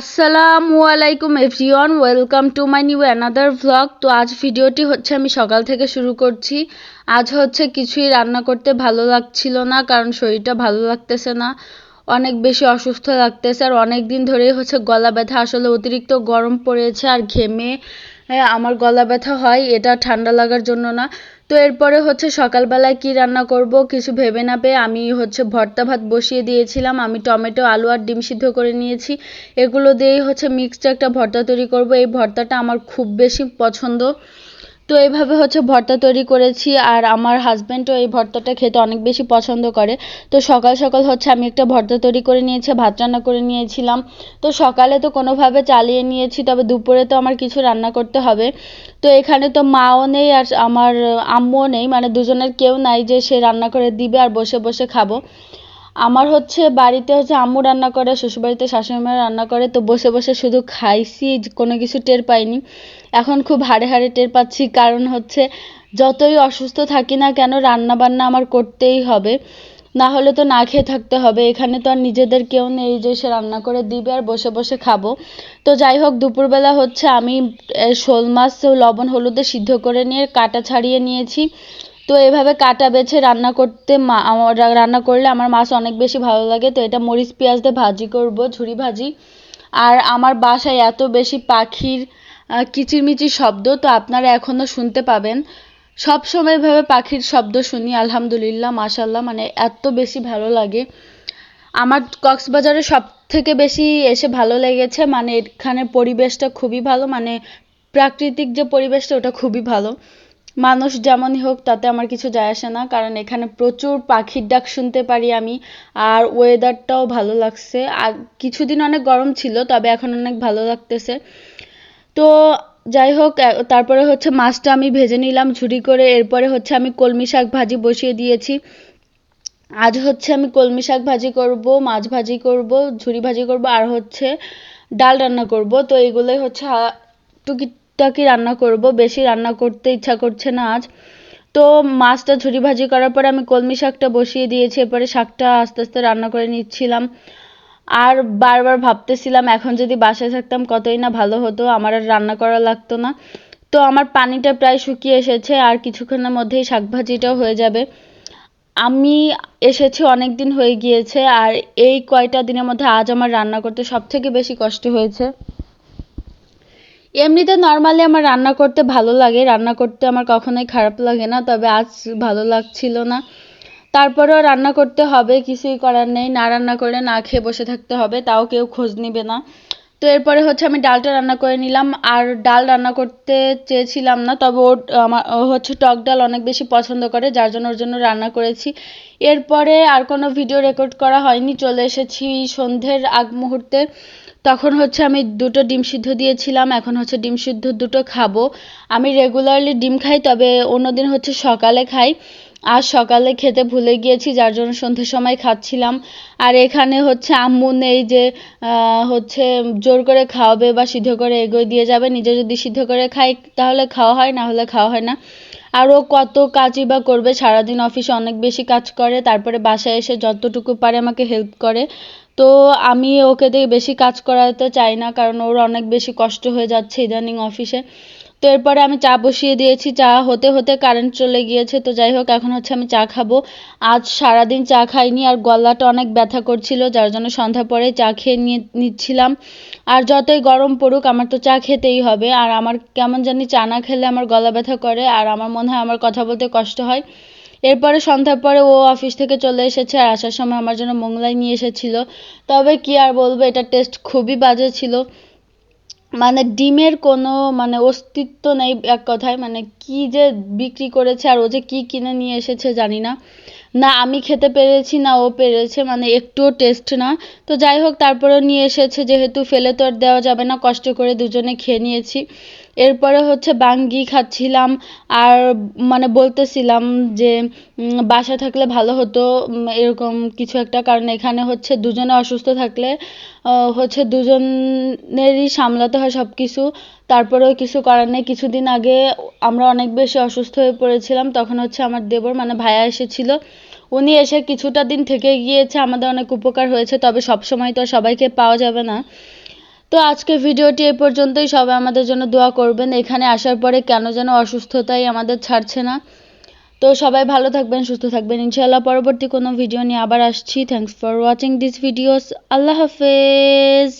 আসসালামু আলাইকুম everyone, welcome to my new another vlog তো আজ ভিডিওটি হচ্ছে আমি সকাল থেকে শুরু করছি। আজ হচ্ছে কিছুই রান্না করতে ভালো লাগছিল না, কারণ শরীরটা ভালো লাগতেছে না। অনেক বেশি অসুস্থ লাগতেছে, আর অনেক দিন ধরেই হচ্ছে গলা ব্যথা আসলে অতিরিক্ত গরম পড়েছে আর ঘেমে। হ্যাঁ, আমার গলা ব্যথা হয় এটা ঠান্ডা লাগার জন্য না। তো এরপরে হচ্ছে সকালবেলায় কি রান্না করব কিছু ভেবে না পেয়ে আমি হচ্ছে ভর্তা ভাত বসিয়ে দিয়েছিলাম। আমি টমেটো আলু আর ডিম সিদ্ধ করে নিয়েছি। এগুলো দিয়েই হচ্ছে মিক্সড একটা ভর্তা তৈরি করব। এই ভর্তাটা আমার খুব বেশি পছন্দ। তো এইভাবে হচ্ছে ভর্তা তৈরি করেছি আর আমার হাজব্যান্ডও এই ভর্তাটা খেতে অনেক বেশি পছন্দ করে। তো সকাল সকাল হচ্ছে আমি একটা ভর্তা তৈরি করে নিয়েছি, ভাত রান্না করে নিয়েছিলাম। তো সকালে তো কোনোভাবে চালিয়ে নিয়েছি, তবে দুপুরে তো আমার কিছু রান্না করতে হবে। তো এখানে তো মাও নেই আর আমার আম্মুও নেই মানে দুজনের কেউ নাই যে সে রান্না করে দিবে আর বসে বসে খাব। আমার হচ্ছে বাড়িতে হচ্ছে আম্মু রান্না করে, শ্বশুরবাড়িতে শাশুড়ি মা রান্না করে, তো বসে বসে শুধু খাইছি, কোনো কিছু টের পাইনি। এখন খুব হাড়ে হাড়ে টের পাচ্ছি, কারণ হচ্ছে যতই অসুস্থ থাকি না কেন রান্না বান্না আমার করতেই হবে। না হলে তো না খেয়ে থাকতে হবে, এখানে তো আর নিজেদের কেউ নেই যে সে রান্না করে দিবে আর বসে বসে খাব। তো যাই হোক, দুপুরবেলা হচ্ছে আমি শোল মাছ, লবণ, হলুদে সিদ্ধ করে নিয়ে কাটা ছাড়িয়ে নিয়েছি। তো এভাবে কাটা বেছে রান্না করতে মা, আমার রান্না করলে আমার মাছ অনেক বেশি ভালো লাগে। তো এটা মরিচ পেঁয়াজ দিয়ে ভাজি করব, ঝুরি ভাজি। আর আমার বাসায় এত বেশি পাখির কিচিরমিচির শব্দ, তো আপনারা এখনও শুনতে পাবেন। সব সময় এভাবে পাখির শব্দ শুনি, আলহামদুলিল্লাহ মাশাল্লাহ মানে এত বেশি ভালো লাগে। আমার কক্সবাজারে সব থেকে বেশি এসে ভালো লেগেছে মানে এখানে পরিবেশটা খুবই ভালো মানে প্রাকৃতিক যে পরিবেশটা, ওটা খুবই ভালো। মানুষ যেমনই হোক, তাতে আমার কিছু যায় আসে না। কারণ এখানে প্রচুর পাখির ডাক শুনতে পারি আমি, আর ওয়েদারটাও ভালো লাগছে। আর কিছুদিন অনেক গরম ছিল, তবে এখন অনেক ভালো লাগতেছে। তো যাই হোক তারপরে হচ্ছে মাছটা আমি ভেজে নিলাম ঝুড়ি করে। এরপরে হচ্ছে আমি কলমি শাক ভাজি বসিয়ে দিয়েছি। আজ হচ্ছে আমি কলমি শাক ভাজি করব, মাছ ভাজি করব, ঝুড়ি ভাজি করব, আর হচ্ছে ডাল রান্না করব। তো এগুলোই হচ্ছে টুকি টুকিটাকি রান্না করব? বেশি রান্না করতে ইচ্ছা করছে না আজ। তো মাছটা ঝুরি ভাজি করার পরে আমি কলমি শাকটা বসিয়ে দিয়েছি, এরপরে শাকটা আস্তে আস্তে রান্না করে নিচ্ছিলাম। আর বারবার ভাবতেছিলাম, এখন যদি বাসায় থাকতাম কতই না ভালো হতো, আমার আর রান্না করা লাগতো না। তো আমার পানিটা প্রায় শুকিয়ে এসেছে, আর কিছুক্ষণের মধ্যেই শাক ভাজিটাও হয়ে যাবে। আমি এসেছি অনেক দিন হয়ে গিয়েছে, আর এই কয়টা দিনের মধ্যে আজ আমার রান্না করতে সব থেকে বেশি কষ্ট হয়েছে। এমনিতে নর্মালি আমার রান্না করতে ভালো লাগে। রান্না করতে আমার কখনোই খারাপ লাগে না, তবে আজ ভালো লাগছিল না। তারপরেও রান্না করতে হবে, কিছুই করার নেই। না রান্না করে না খেয়ে বসে থাকতে হবে, তাও কেউ খোঁজ নিবে না। তো এরপরে হচ্ছে আমি ডালটা রান্না করে নিলাম। আর ডাল রান্না করতে চেয়েছিলাম না, তবে ওর, আমার হচ্ছে টক ডাল অনেক বেশি পছন্দ করে, যার জন্য ওর জন্য রান্না করেছি। এরপরে আর কোনো ভিডিও রেকর্ড করা হয়নি। চলে এসেছি সন্ধ্যের আগ মুহূর্তে। তখন হচ্ছে আমি দুটো ডিম সিদ্ধ দিয়েছিলাম, এখন হচ্ছে ডিম সিদ্ধ দুটো খাব। আমি রেগুলারলি ডিম খাই, তবে অন্যদিন হচ্ছে সকালে খাই। আজ সকালে খেতে ভুলে গিয়েছি, যার জন্য সন্ধ্যের সময় খাচ্ছিলাম। আর এখানে হচ্ছে আম্মু নেই যে হচ্ছে জোর করে খাওয়াবে বা সিদ্ধ করে এগোয় দিয়ে যাবে। নিজে যদি সিদ্ধ করে খাই, তাহলে খাওয়া হয়, না হলে খাওয়া হয় না। আর ও কত কাজই বা করবে? সারাদিন অফিসে অনেক বেশি কাজ করে, তারপরে বাসায় এসে যতটুকু পারে আমাকে হেল্প করে। তো আমি ওকে দিয়ে বেশি কাজ করাতে চাই না, কারণ ওর অনেক বেশি কষ্ট হয়ে যাচ্ছে ইদানিং অফিসে তো এরপরে আমি চা বসিয়ে দিয়েছি। চা হতে হতে কারেন্ট চলে গিয়েছে, তো যাই হোক, এখন হচ্ছে আমি চা খাব। আজ সারাদিন চা খাইনি, আর গলাটা অনেক ব্যথা করছিল, যার জন্য সন্ধ্যা পরে চা খেয়ে নিয়ে নিচ্ছিলাম। আর যতই গরম পড়ুক, আমার তো চা খেতেই হবে। আর আমার কেমন জানি চা না খেলে আমার গলা ব্যথা করে, আর আমার মনে হয় আমার কথা বলতে কষ্ট হয়। এরপরে সন্ধ্যার পরে ও অফিস থেকে চলে এসেছে, আর আসার সময় আমার জন্য মোংলাই নিয়ে এসেছিল। তবে কি আর বলব, এটা টেস্ট খুবই বাজে ছিল। মানে ডিমের কোনো মানে অস্তিত্ব নেই এক কথায় মানে কি যে বিক্রি করেছে আর ও যে কি কিনে নিয়ে এসেছে জানি না। না, আমি খেতে পেরেছি, না ও পেরেছে মানে একটুও টেস্ট না। তো যাই হোক, তারপরেও নিয়ে এসেছে, যেহেতু ফেলে তো আর দেওয়া যাবে না, কষ্ট করে দুজনে খেয়ে নিয়েছি। এরপরে হচ্ছে বাঙ্গি খাচ্ছিলাম আর মানে বলতেছিলাম যে বাসা থাকলে ভালো হতো এরকম কিছু একটা। কারণ এখানে হচ্ছে দুজনে অসুস্থ থাকলে হচ্ছে দুজনেরই সামলাতে হয় সব কিছু তারপরেও কিছু করার নেই। কিছুদিন আগে আমরা অনেক বেশি অসুস্থ হয়ে পড়েছিলাম। তখন হচ্ছে আমার দেবর মানে ভাইয়া এসেছিল। উনি এসে কিছুটা দিন থেকে গিয়েছে। আমাদের অনেক উপকার হয়েছে। তবে সব সময় তো সবাইকে পাওয়া যাবে না। তো আজকে ভিডিওটি এ পর্যন্তই। সবাই আমাদের জন্য দোয়া করবেন। এখানে আসার পরে কেন যেন অসুস্থতাই আমাদের ছাড়ছে না। তো সবাই ভালো থাকবেন, সুস্থ থাকবেন। ইনশাআল্লাহ পরবর্তী কোনো ভিডিও নিয়ে আবার আসছি। Thanks for watching this videos আল্লাহ হাফেজ।